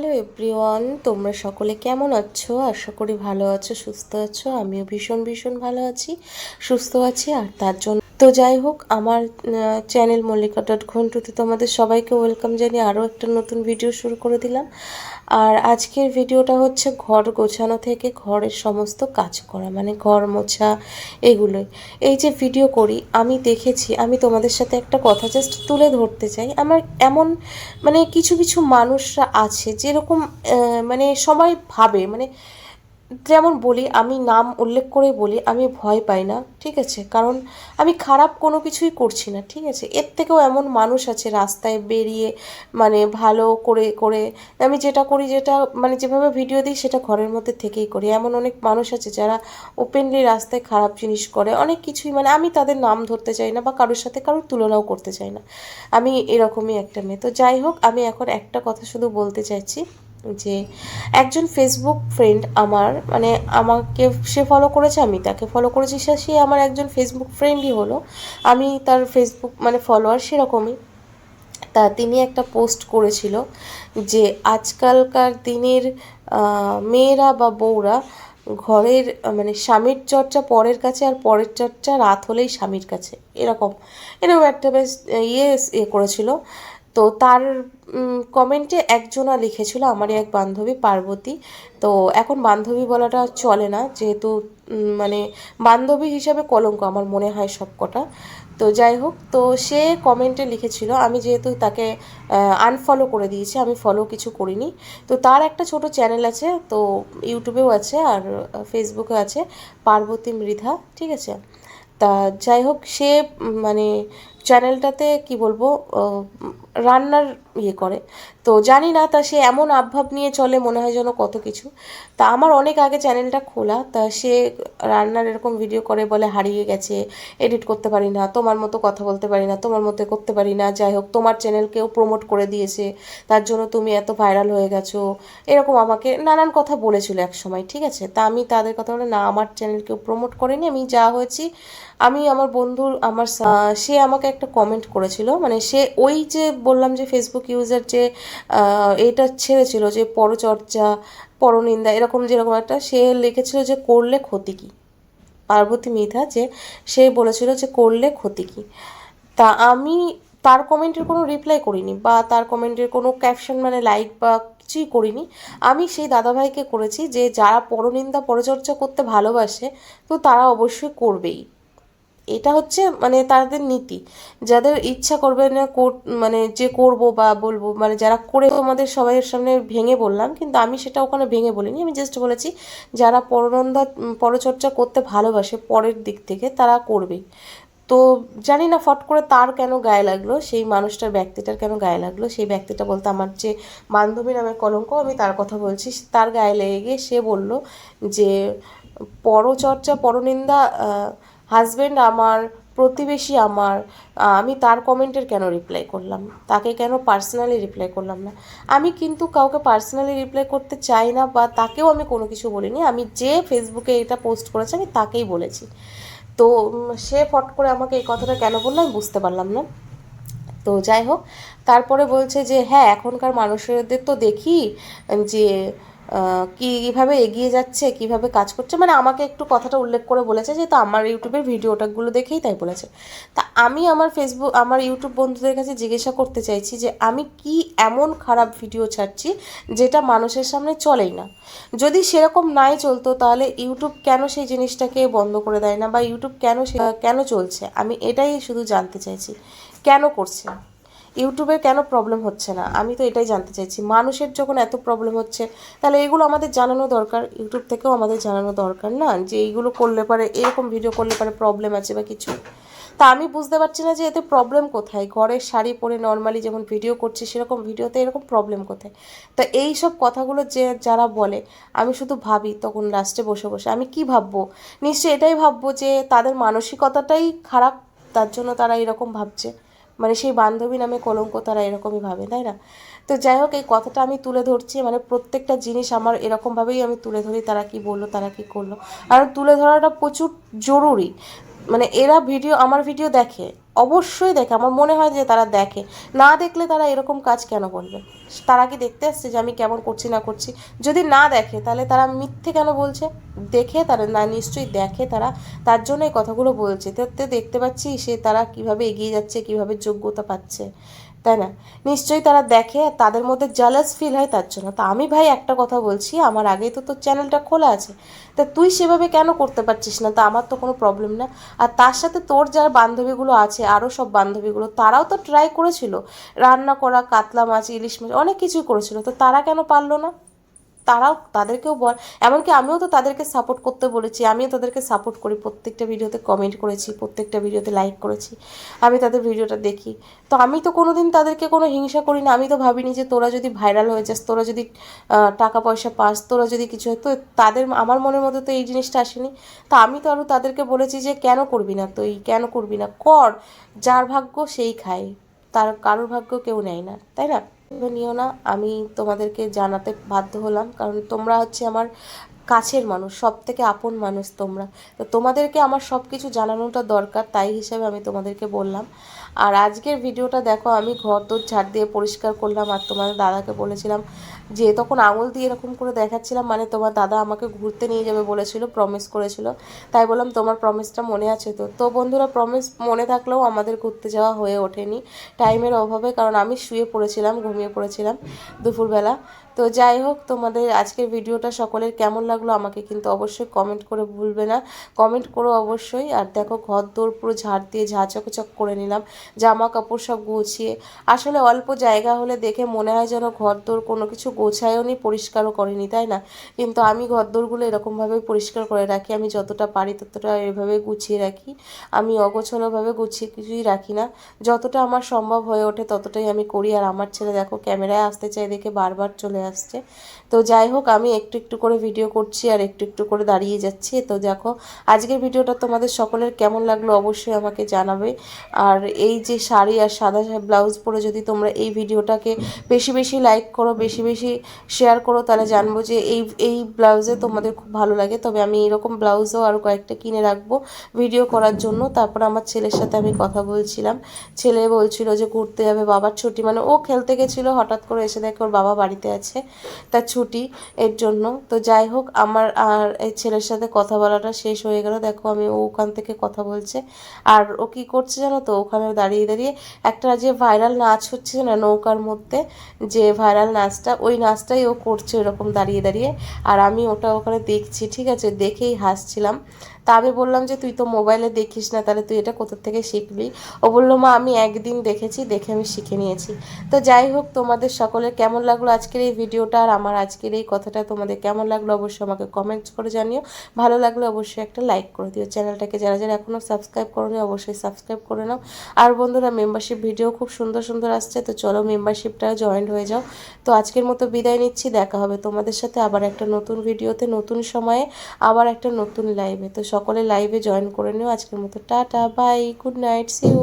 Hello everyone তোমরা সকলে কেমন আছো? আশা করি ভালো আছো, সুস্থ আছো। আমিও ভীষণ ভীষণ ভালো আছি, সুস্থ আছি আর তার জন্য তো যাই হোক, আমার চ্যানেল মল্লিকা ডট ঘন্টুতে তোমাদের সবাইকে ওয়েলকাম জানিয়ে আরও একটা নতুন ভিডিও শুরু করে দিলাম। আর আজকের ভিডিওটা হচ্ছে ঘর গোছানো থেকে ঘরের সমস্ত কাজ করা মানে ঘর মোছা এগুলোই। এই যে ভিডিও করি, আমি দেখেছি, আমি তোমাদের সাথে একটা কথা জাস্ট তুলে ধরতে চাই। আমার এমন মানে কিছু কিছু মানুষরা আছে যেরকম মানে সবাই ভাবে মানে যেমন বলি, আমি নাম উল্লেখ করে বলি, আমি ভয় পাই না, ঠিক আছে? কারণ আমি খারাপ কোনো কিছুই করছি না, ঠিক আছে? এর থেকেও এমন মানুষ আছে রাস্তায় বেরিয়ে মানে ভালো করে করে আমি যেটা করি, যেটা মানে যেভাবে ভিডিও দিই, সেটা ঘরের মধ্যে থেকেই করি। এমন অনেক মানুষ আছে যারা ওপেনলি রাস্তায় খারাপ জিনিস করে। অনেক কিছুই মানে আমি তাদের নাম ধরতে চাই না বা কারোর সাথে কারোর তুলনাও করতে চাই না। আমি এরকমই একটা মেয়ে। তো যাই হোক, আমি এখন একটা কথা শুধু বলতে চাইছি। যে একজন ফেসবুক ফ্রেন্ড আমার মানে আমাকে সে ফলো করেছে, আমি তাকে ফলো করেছি, সে আমার একজন ফেসবুক ফ্রেন্ডই হলো। আমি তার ফেসবুক মানে ফলোয়ার সেরকমই। তা তিনি একটা পোস্ট করেছিল যে আজকালকার দিনের মেয়েরা বা বউরা ঘরের মানে স্বামীর চর্চা পরের কাছে আর পরের চর্চা রাত হলেই স্বামীর কাছে। এরকম। এরকম একটা বেশ ইয়ে ইয়ে করেছিল। তো তার কমেন্টে একজনা লিখেছিল, আমারই এক বান্ধবী, পার্বতী। তো এখন বান্ধবী বলাটা চলে না, যেহেতু মানে বান্ধবী হিসাবে কলঙ্ক আমার মনে হয় সব কটা তো যাই হোক, তো সে কমেন্টে লিখেছিল, আমি যেহেতু তাকে আনফলো করে দিয়েছি, আমি ফলো কিছু করিনি। তো তার একটা ছোট চ্যানেল আছে, তো ইউটিউবেও আছে আর ফেসবুকে আছে, পার্বতী মৃধা, ঠিক আছে? তা যাই হোক, সে মানে চ্যানেলটাতে কি বলব রান্নার ইয়ে করে। তো জানি না, তা সে এমন আভাব নিয়ে চলে মনে হয় যেন কত কিছু। তা আমার অনেক আগে চ্যানেলটা খোলা, তা সে রান্নার এরকম ভিডিও করে বলে, হারিয়ে গেছে এডিট করতে পারি না, তোমার মতো কথা বলতে পারি না, তোমার মতো করতে পারি না, যাই হোক, তোমার চ্যানেলকেও প্রমোট করে দিয়েছে, তার জন্য তুমি এত ভাইরাল হয়ে গেছো। এরকম আমাকে নানান কথা বলেছিল এক সময় ঠিক আছে? তা আমি তাদের কথা বলে, না, আমার চ্যানেলকেও প্রমোট করেনি, আমি যা হয়েছি, আমি আমার বন্ধুর, আমার সে আমাকে একটা কমেন্ট করেছিল মানে সে ওই যে বললাম যে ফেসবুক ইউজার যে এটা ছেড়েছিল যে পরচর্চা, পরনিন্দা, এরকম যেরকম একটা, সে লিখেছিল যে করলে ক্ষতি কী? পার্বতী মিধা যে, সে বলেছিল যে করলে ক্ষতি কী? তা আমি তার কমেন্টের কোনো রিপ্লাই করিনি বা তার কমেন্টের কোনো ক্যাপশন মানে লাইক বা কিছুই করিনি। আমি সেই দাদাভাইকে করেছি যে যারা পরনিন্দা পরচর্চা করতে ভালোবাসে, তো তারা অবশ্যই করবেই। এটা হচ্ছে মানে তাদের নীতি। যাদের ইচ্ছা করবে না মানে যে করব বা বলব মানে যারা করে তোমাদের সবাইয়ের সামনে ভেঙে বললাম, কিন্তু আমি সেটা ওখানে ভেঙে বলিনি। আমি জাস্ট বলেছি, যারা পরনন্দা, পরচর্চা করতে ভালোবাসে পরের দিক থেকে, তারা করবেই তো জানি না ফট করে তার কেন গায়ে লাগল, সেই মানুষটার ব্যক্তিটার কেন গায়ে লাগল, সেই ব্যক্তিটা বলতে আমার যে বান্ধবী নামে কলঙ্ক, আমি তার কথা বলছি, তার গায়ে লেগে গিয়ে সে বলল যে, পরচর্চা, পরনিন্দা হাজবেন্ড আমার, প্রতিবেশী আমার আমি তার কমেন্টের কেন রিপ্লাই করলাম? তাকে কেন পার্সোনালি রিপ্লাই করলাম না? আমি কিন্তু কাউকে পার্সোনালি রিপ্লাই করতে চাই না বা তাকেও আমি কোনো কিছু বলিনি। আমি যে ফেসবুকে এটা পোস্ট করেছে, আমি তাকেই বলেছি। তো সে ফট করে আমাকে এই কথাটা কেন বলল আমি বুঝতে পারলাম না। তো যাই হোক, তারপরে বলছে যে হ্যাঁ এখনকার মানুষদের তো দেখি যে কীভাবে এগিয়ে যাচ্ছে, কীভাবে কাজ করছে মানে আমাকে একটু কথাটা উল্লেখ করে বলেছে যেহেতু আমার ইউটিউবের ভিডিওটাগুলো দেখেই তাই বলেছে। তা আমি আমার ফেসবুক আমার ইউটিউব বন্ধুদের কাছে জিজ্ঞাসা করতে চাইছি যে, আমি কি এমন খারাপ ভিডিও ছাড়ছি যেটা মানুষের সামনে চলেই না? যদি সেরকম নাই চলতো, তাহলে ইউটিউব কেন সেই জিনিসটাকে বন্ধ করে দেয় না? বা ইউটিউব কেন কেন চলছে? আমি এটাই শুধু জানতে চাইছি। কেন করছে? ইউটিউবে কেন প্রবলেম হচ্ছে না? আমি তো এটাই জানতে চাইছি। মানুষের যখন এত প্রবলেম হচ্ছে, তাহলে এগুলো আমাদের জানানো দরকার। ইউটিউব থেকেও আমাদের জানানো দরকার না? যে এইগুলো করলে পারে, এরকম ভিডিও করলে পারে প্রবলেম আছে বা কিছু। তা আমি বুঝতে পারছি না যে এতে প্রবলেম কোথায়? ঘরের শাড়ি পরে নর্মালি যেমন ভিডিও করছি, সেরকম ভিডিওতে এরকম প্রবলেম কোথায়? তো এই সব কথাগুলো যে, যারা বলে, আমি শুধু ভাবি তখন লাস্টে বসে বসে। আমি কি ভাববো? নিশ্চয়ই এটাই ভাববো যে, তাদের মানসিকতাটাই খারাপ, তার জন্য তারা এরকম ভাবছে। মানে সেই বান্ধবী নামে কলঙ্ক তারা এরকমই ভাবে, তাই না? তো যাই হোক এই কথাটা আমি তুলে ধরছি মানে প্রত্যেকটা জিনিস আমার এরকমভাবেই আমি তুলে ধরি, তারা কি বলল, তারা কি করল। আর তুলে ধরাটা প্রচুর জরুরি। মানে এরা ভিডিও, আমার ভিডিও দেখে, অবশ্যই দেখে, আমার মনে হয় যে তারা দেখে। না দেখলে তারা এরকম কাজ কেন করবে? তারা কি দেখতে আসছে যে আমি কেমন করছি, না করছি। যদি না দেখে, তাহলে তারা মিথ্যে কেন বলছে? দেখে তারা, না, নিশ্চয়ই দেখে তারা। তার জন্য এই কথাগুলো বলছে। তো দেখতে পাচ্ছি সে তারা কীভাবে এগিয়ে যাচ্ছে, কীভাবে যোগ্যতা পাচ্ছে। তাই না? নিশ্চয়ই তারা দেখে, তাদের মধ্যে জালাস ফিল হয় তার জন্য। তা আমি ভাই একটা কথা বলছি, আমার আগেই তো তোর চ্যানেলটা খোলা আছে। তা তুই সেভাবে কেন করতে পারছিস না? তা আমার তো কোনো প্রবলেম না। আর তার সাথে তোর যার বান্ধবীগুলো আছে আরও সব বান্ধবীগুলো, তারাও তো ট্রাই করেছিল। রান্না করা, কাতলা মাছ, ইলিশ মাছ, অনেক কিছুই করেছিল। তো তারা কেন পারল না? তারাও তাদেরকেও বল। এমনকি আমিও তো তাদেরকে সাপোর্ট করতে বলেছি। আমিও তাদেরকে সাপোর্ট করি। প্রত্যেকটা ভিডিওতে কমেন্ট করেছি, প্রত্যেকটা ভিডিওতে লাইক করেছি। আমি তাদের ভিডিওটা দেখি। তো আমি তো কোনো দিন তাদেরকে কোনো হিংসা করি না। আমি তো ভাবিনি যে তোরা যদি ভাইরাল হয়ে যাস, তোরা যদি টাকা পয়সা পাস, তোরা যদি কিছু হয়, তো তাদের আমার মনের মধ্যে তো এই জিনিসটা আসেনি। তা আমি তো আরও তাদেরকে বলেছি যে, কেন করবি না তুই? কেন করবি না? কর। যার ভাগ্য সেই খায়। তার কারোর ভাগ্য কেউ নেয় না। তাই না? নিও না, আমি তোমাদেরকে জানাতে বাধ্য হলাম। কারণ তোমরা হচ্ছে আমার কাছের মানুষ সব থেকে আপন মানুষ তোমরা। তো তোমাদেরকে আমার সব কিছু জানানোটা দরকার, তাই হিসাবে আমি তোমাদেরকে বললাম। আর আজকের ভিডিওটা দেখো, আমি ঘর দোর ঝাড় দিয়ে পরিষ্কার করলাম, আর তোমাদের দাদাকে বলেছিলাম যে তখন আঙুল দিয়ে এরকম করে দেখাচ্ছিলাম মানে তোমার দাদা আমাকে ঘুরতে নিয়ে যাবে বলেছিল প্রমিস করেছিল। তাই বললাম, তোমার প্রমিসটা মনে আছে তো? তো বন্ধুরা প্রমিস মনে থাকলেও আমাদের ঘুরতে যাওয়া হয়ে ওঠেনি। টাইমের অভাবে, কারণ আমি শুয়ে পড়েছিলাম, ঘুমিয়ে পড়েছিলাম দুপুরবেলা। তো যাই হোক, তোমাদের আজকের ভিডিওটা সকলের কেমন লাগল আমাকে কিন্তু অবশ্যই কমেন্ট করে ভুলবে না। কমেন্ট করো অবশ্যই, আর দেখো ঘর দৌড় পুরো ঝাড় দিয়ে ঝা চকচক করে নিলাম জামা কাপড় সব গুছিয়ে। আসলে অল্প জায়গা হলে দেখে মনে হয় যেন ঘর দৌড় কোনো কিছু গোছায়ও নি পরিষ্কারও করেনি, তাই না? কিন্তু আমি ঘরদোরগুলো এরকমভাবে পরিষ্কার করে রাখি। আমি যতটা পারি ততটা এভাবে গুছিয়ে রাখি। আমি অগোছালোভাবে গুছিয়ে কিছুই রাখি না। যতটা আমার সম্ভব হয়ে ওঠে ততটাই আমি করি। আর আমার ছেলে দেখো, ক্যামেরায় আসতে চাই দেখে বারবার চলে আসছে। তো যাই হোক, আমি একটু একটু করে ভিডিও করছি আর একটু একটু করে দাঁড়িয়ে যাচ্ছি। তো দেখো, আজকের ভিডিওটা তোমাদের সকলের কেমন লাগল অবশ্যই আমাকে জানাবে। আর এই যে শাড়ি আর সাদা ব্লাউজ পরে যদি তোমরা এই ভিডিওটাকে বেশি বেশি লাইক করো, বেশি বেশি শেয়ার করো তাহলে জানব যে এই এই ব্লাউজে তোমাদের খুব ভালো লাগে। তবে আমি এরকম ব্লাউজও আরও কয়েকটা কিনে রাখব ভিডিও করার জন্য। তারপর আমার ছেলের সাথে আমি কথা বলছিলাম। ছেলে বলছিল যে ঘুরতে যাবে বাবার ছুটি। মানে ও খেলতে গেছিল হঠাৎ করে এসে দেখে ওর বাবা বাড়িতে আছে তার ছুটি এর জন্য। তো যাই হোক আমার আর এই ছেলের সাথে কথা বলাটা শেষ হয়ে গেল। দেখো আমি ও ওখান থেকে কথা বলছে। আর ও কি করছে জানো তো? ওখানে দাঁড়িয়ে দাঁড়িয়ে একটা যে ভাইরাল নাচ হচ্ছে না নৌকার মধ্যে যে ভাইরাল নাচটা ওই নাচটাই ও করছে ওরকম দাঁড়িয়ে দাঁড়িয়ে। আর আমি ওটা ওখানে দেখছি, ঠিক আছে? দেখেই হাসছিলাম। তা আমি বললাম যে, তুই তো মোবাইলে দেখিস না, তাহলে তুই এটা কোথা থেকে শিখলি? ও বলল, মা, আমি একদিন দেখেছি, দেখে আমি শিখে নিয়েছি। তো যাই হোক, তোমাদের সকলের কেমন লাগল আজকের এই ভিডিওটা? আর আমার আজকের এই কথাটা তোমাদের কেমন লাগল অবশ্যই আমাকে কমেন্টস করে জানিও। ভালো লাগলে অবশ্যই একটা লাইক করে দিও। চ্যানেলটাকে যারা যারা এখনও সাবস্ক্রাইব করোনি, অবশ্যই সাবস্ক্রাইব করে নাও। আর বন্ধুরা মেম্বারশিপ ভিডিও খুব সুন্দর সুন্দর আসছে, তো চলো মেম্বারশিপটা জয়েন্ট হয়ে যাও। তো আজকের মতো বিদায় নিচ্ছি, দেখা হবে তোমাদের সাথে আবার একটা নতুন ভিডিওতে নতুন সময়ে, আবার একটা নতুন লাইভে তো সকলে লাইভে জয়েন করে নিও। আজকের মতো tata bye good night see you